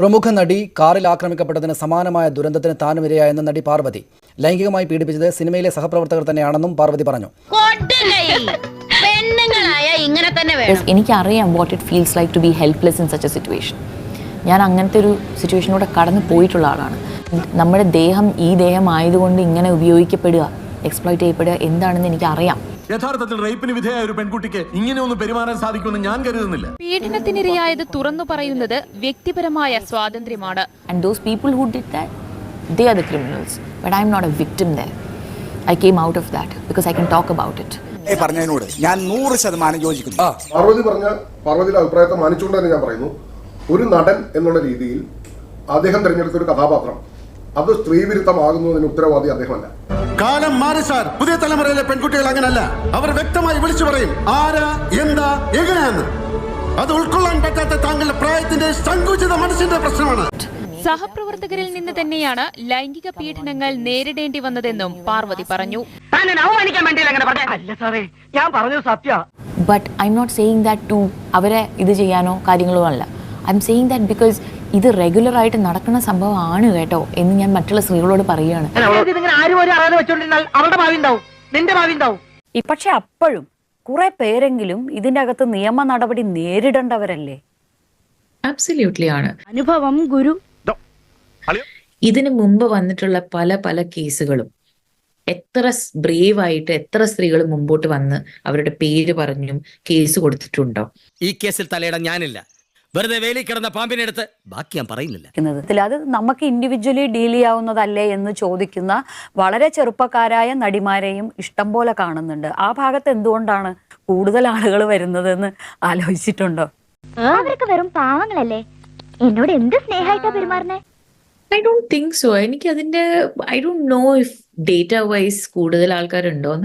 പ്രമുഖ നടി കാറിൽ ആക്രമിക്കപ്പെട്ടതിന് സമാനമായ ദുരന്തത്തിന് താനുമിരയായെന്ന നടി പാർവതി. ലൈംഗികമായി പീഡിപ്പിച്ചത് സിനിമയിലെ സഹപ്രവർത്തകർ തന്നെയാണെന്നും പാർവതി പറഞ്ഞു. കൊടുങ്കൈ പെണ്ണുങ്ങളായ ഇങ്ങനെ തന്നെ വേണം. എനിക്കറിയാം what it feels like to be helpless in such a situation ഞാൻ അങ്ങനത്തെ ഒരു സിറ്റുവേഷനിലൂടെ കടന്നു പോയിട്ടുള്ള ആളാണ്. നമ്മുടെ ദേഹം ഈ ദേഹം ആയതുകൊണ്ട് ഇങ്ങനെ ഉപയോഗിക്കപ്പെടുക എക്സ്പ്ലോയിറ്റ് ചെയ്യപ്പെടുക എന്താണെന്ന് എനിക്ക് അറിയാം യഥാർത്ഥത്തിൽ റേപ്പിന് വിധേയ ഒരു പെൺകുട്ടിക്ക് ഇങ്ങനെ ഒന്ന് പെരുമാറാൻ സാധിക്കുമെന്ന് ഞാൻ കരുതുന്നില്ല. പീഡനത്തിനിരയായത് തുറന്നു പറയുന്നത് വ്യക്തിപരമായ സ്വാതന്ത്ര്യമാണ്. And those people who did that they are the criminals but I'm not a victim there I came out of that because I can talk about it പറഞ്ഞതിനോട്. ഞാൻ നൂറ് ശതമാനം യോജിക്കുന്നു. പാർവതി പറഞ്ഞ പാർവതിയുടെ അഭിപ്രായത്തെ മാനിച്ചുകൊണ്ട് തന്നെ ഞാൻ പറയുന്നു. ഒരു നടൻ എന്നുള്ള രീതിയിൽ അദ്ദേഹം തിരഞ്ഞെടുത്ത ഒരു കഥാപാത്രം അത് സ്ത്രീവിരുദ്ധമാകുന്നതിന് ഉത്തരവാദി അദ്ദേഹമല്ല. കാലം മാറി സാർ. പുതിയ തലമുറയിലെ പെൺകുട്ടികൾ അങ്ങനല്ല. അവർ വ്യക്തമായി വിളിച്ചു പറയും ആരാ? എന്താ? എങ്ങനെയാന്ന്? അത് ഉൾക്കൊള്ളാൻ പറ്റാത്ത താങ്കളുടെ പ്രായത്തിന്റെ സങ്കുചിത മനസ്സിന്റെ പ്രശ്നമാണ്. സഹപ്രവർത്തകരിൽ നിന്ന് തന്നെയാണ് ലൈംഗിക പീഡനങ്ങൾ നേരിടേണ്ടി വന്നതെന്നും പാർവതി പറഞ്ഞു. But I'm not saying that to അവരെ ഇത് ചെയ്യാനോ കാര്യങ്ങളോ അല്ല. I'm saying that because ഇത് റെഗുലർ ആയിട്ട് നടക്കുന്ന സംഭവമാണ് കേട്ടോ എന്ന് ഞാൻ മറ്റുള്ള സ്ത്രീകളോട് പറയുകയാണ്. ഈ പക്ഷെ അപ്പോഴും കുറെ പേരെങ്കിലും ഇതിന്റെ അകത്ത് നിയമ നടപടി നേരിടേണ്ടവരല്ലേ? അബ്സല്യൂട്ട്ലി ആണ്. അനുഭവം ഗുരു. ഇതിനു മുമ്പ് വന്നിട്ടുള്ള പല പല കേസുകളും എത്ര ബ്രേവ് ആയിട്ട് എത്ര സ്ത്രീകൾ മുമ്പോട്ട് വന്ന് അവരുടെ പേര് പറഞ്ഞും കേസ് കൊടുത്തിട്ടുണ്ടോ? ഈ കേസിൽ തലയിടാൻ ഞാനില്ല. വെറുതെ വേലി കിടന്ന പാമ്പിനെടുത്ത് ബാക്കി ഞാൻ പറയുന്നില്ല. അത് നമുക്ക് ഇൻഡിവിജ്വലി ഡീൽ ചെയ്യാവുന്നതല്ലേ എന്ന് ചോദിക്കുന്ന വളരെ ചെറുപ്പക്കാരായ നടിമാരെയും ഇഷ്ടം പോലെ കാണുന്നുണ്ട്. ആ ഭാഗത്ത് എന്തുകൊണ്ടാണ് കൂടുതൽ ആളുകൾ വരുന്നതെന്ന് ആലോചിച്ചിട്ടുണ്ടോ? അവരൊക്കെ വെറും പാവങ്ങളല്ലേ? എന്നോട് എന്ത് സ്നേഹമായിട്ടാ പെരുമാറുന്നേ? ഐ ഡോണ്ട് തിങ്ക് സോ എനിക്ക് അതിന്റെ I don't know if data wise കൂടുതൽ ആൾക്കാരുണ്ടോന്ന്.